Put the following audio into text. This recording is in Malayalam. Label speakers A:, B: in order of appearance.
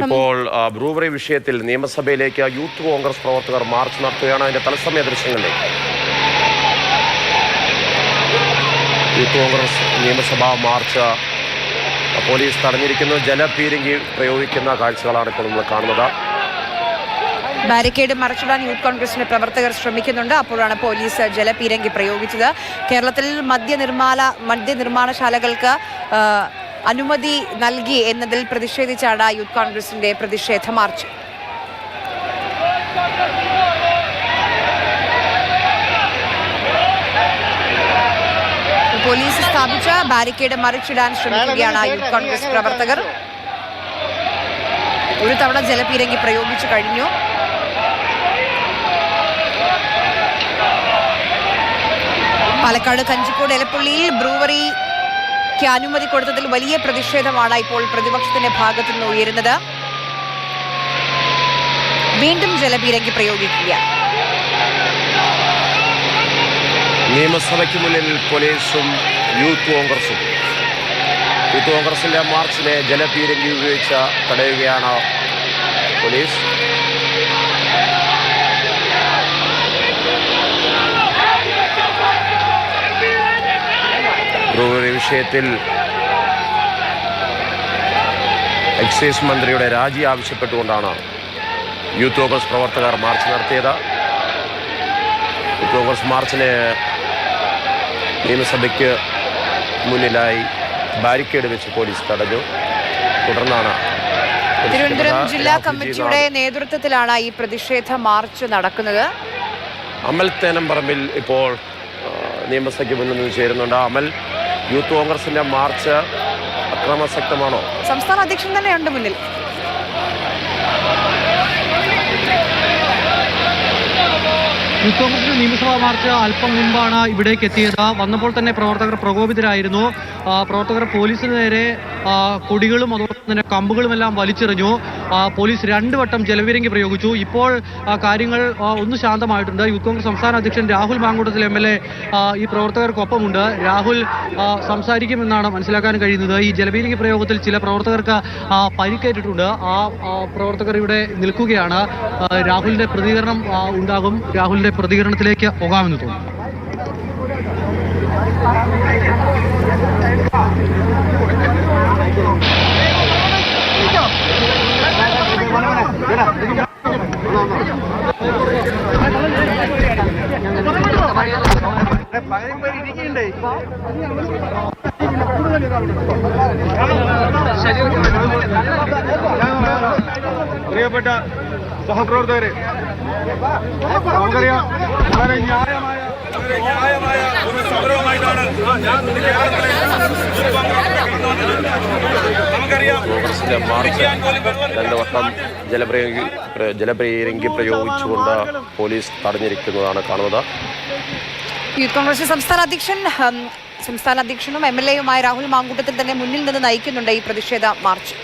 A: ഇപ്പോൾ ബ്രൂവറി വിഷയത്തിൽ നിയമസഭയിലേക്ക് യൂത്ത് കോൺഗ്രസ് പ്രവർത്തകർ മാർച്ച് നടത്തുകയാണ് അതിന്റെ തത്സമയ ദൃശ്യങ്ങളിലേക്ക്. യൂത്ത് കോൺഗ്രസ് നിയമസഭാ മാർച്ച് പോലീസ് തടഞ്ഞിരിക്കുന്നു. ജലപീരങ്കി പ്രയോഗിക്കുന്ന കാഴ്ചകളാണ് ഇപ്പോൾ നമ്മൾ കാണുന്നത്.
B: ബാരിക്കേഡ് മറച്ചിടാൻ യൂത്ത് കോൺഗ്രസിന്റെ പ്രവർത്തകർ ശ്രമിക്കുന്നുണ്ട്. അപ്പോഴാണ് പോലീസ് ജലപീരങ്കി പ്രയോഗിച്ചത്. കേരളത്തിൽ മദ്യനിർമ്മാണ മദ്യനിർമ്മാണശാലകൾക്ക് അനുമതി നൽകി എന്നതിൽ പ്രതിഷേധിച്ചാണ് യൂത്ത് കോൺഗ്രസിന്റെ പ്രതിഷേധ മാർച്ച്. പോലീസ് സ്ഥാപിച്ച ബാരിക്കേഡ് മറിച്ചിടാൻ ശ്രമിക്കുകയാണ് യൂത്ത് കോൺഗ്രസ് പ്രവർത്തകർ. ഒരു തവണ ജലപീരങ്കി പ്രയോഗിച്ചു കഴിഞ്ഞു. പാലക്കാട് കഞ്ചിക്കോട് എലപ്പള്ളിയിൽ ബ്രൂവറിക്ക് അനുമതി കൊടുത്തതിൽ വലിയ പ്രതിഷേധമാണ് ഇപ്പോൾ പ്രതിപക്ഷത്തിന്റെ ഭാഗത്തുനിന്ന് ഉയരുന്നത്. വീണ്ടും ജലപീരങ്കി പ്രയോഗിക്കുക.
A: നിയമസഭയ്ക്ക് മുന്നിൽ പോലീസും യൂത്ത് കോൺഗ്രസും. യൂത്ത് കോൺഗ്രസിന്റെ മാർച്ചിലെ ജലപീരങ്കി ഉപയോഗിച്ച് തടയുകയാണ് പോലീസ്. വിഷയത്തിൽ എക്സൈസ് മന്ത്രിയുടെ രാജി ആവശ്യപ്പെട്ടുകൊണ്ടാണ് യൂത്ത് കോൺഗ്രസ് പ്രവർത്തകർ മാർച്ച് നടത്തിയത്. യൂത്ത് കോൺഗ്രസ് മാർച്ചിന് നിയമസഭയ്ക്ക് മുന്നിലായി ബാരിക്കേഡ് വെച്ച് പോലീസ് തടഞ്ഞു. തുടർന്നാണ്
B: തിരുവനന്തപുരം ജില്ലാ കമ്മിറ്റിയുടെ നേതൃത്വത്തിലാണ് ഈ പ്രതിഷേധ മാർച്ച് നടക്കുന്നത്.
A: അമൽ തേനം പറമ്പിൽ ഇപ്പോൾ നിയമസഭയ്ക്ക് മുന്നിൽ നിന്ന് ചേരുന്നുണ്ട്. അമൽ യൂത്ത് കോൺഗ്രസിന്റെ മാർച്ച് അക്രമശക്തമാണോ
B: സംസ്ഥാന അധ്യക്ഷൻ തന്നെയുണ്ട് മുന്നിൽ.
C: യൂത്ത് കോൺഗ്രസിന്റെ നിയമസഭാ മാർച്ച് അല്പം മുമ്പാണ് ഇവിടേക്ക് എത്തിയത് വന്നപ്പോൾ തന്നെ പ്രവർത്തകർ പ്രകോപിതരായിരുന്നു. പ്രവർത്തകർ പോലീസിന് നേരെ കൊടികളും അതോടൊപ്പം തന്നെ കമ്പുകളും എല്ലാം വലിച്ചെറിഞ്ഞു പോലീസ് രണ്ട് വട്ടം ജലവിരങ്കി പ്രയോഗിച്ചു. ഇപ്പോൾ കാര്യങ്ങൾ ഒന്ന് ശാന്തമായിട്ടുണ്ട്. യൂത്ത് കോൺഗ്രസ് സംസ്ഥാന അധ്യക്ഷൻ Rahul Mamkootathil M L A ഈ പ്രവർത്തകർക്കൊപ്പമുണ്ട്. രാഹുൽ സംസാരിക്കുമെന്നാണ് മനസ്സിലാക്കാൻ കഴിയുന്നത്. ഈ ജലവിരങ്കി പ്രയോഗത്തിൽ ചില പ്രവർത്തകർക്ക് പരിക്കേറ്റിട്ടുണ്ട്. ആ, പ്രവർത്തകർ ഇവിടെ നിൽക്കുകയാണ്. രാഹുലിന്റെ പ്രതികരണം ഉണ്ടാകും. രാഹുലിന്റെ പ്രതികരണത്തിലേക്ക് പോകാമെന്ന് തോന്നുന്നു.
D: പ്രിയപ്പെട്ട സഹപ്രവർത്തകരെ നമുക്കറിയാം വളരെ ന്യായമായ ന്യായമായ ഒരു സമരവുമായിട്ടാണ് ഞാൻ കേരളത്തിലെ
A: രണ്ട് വട്ടം ജലപ്രയോഗി ജലപ്രേരങ്കി പ്രയോഗിച്ചുകൊണ്ട് പോലീസ് തടഞ്ഞിരിക്കുന്നതാണ് കാണുന്നത്
B: യൂത്ത് കോൺഗ്രസ് സംസ്ഥാന അധ്യക്ഷൻ സംസ്ഥാന അധ്യക്ഷനും എം എൽ എയുമായ രാഹുൽ മാങ്കൂട്ടത്തിൽ തന്നെ മുന്നിൽ നിന്ന് നയിക്കുന്നുണ്ട് ഈ പ്രതിഷേധ മാർച്ച്.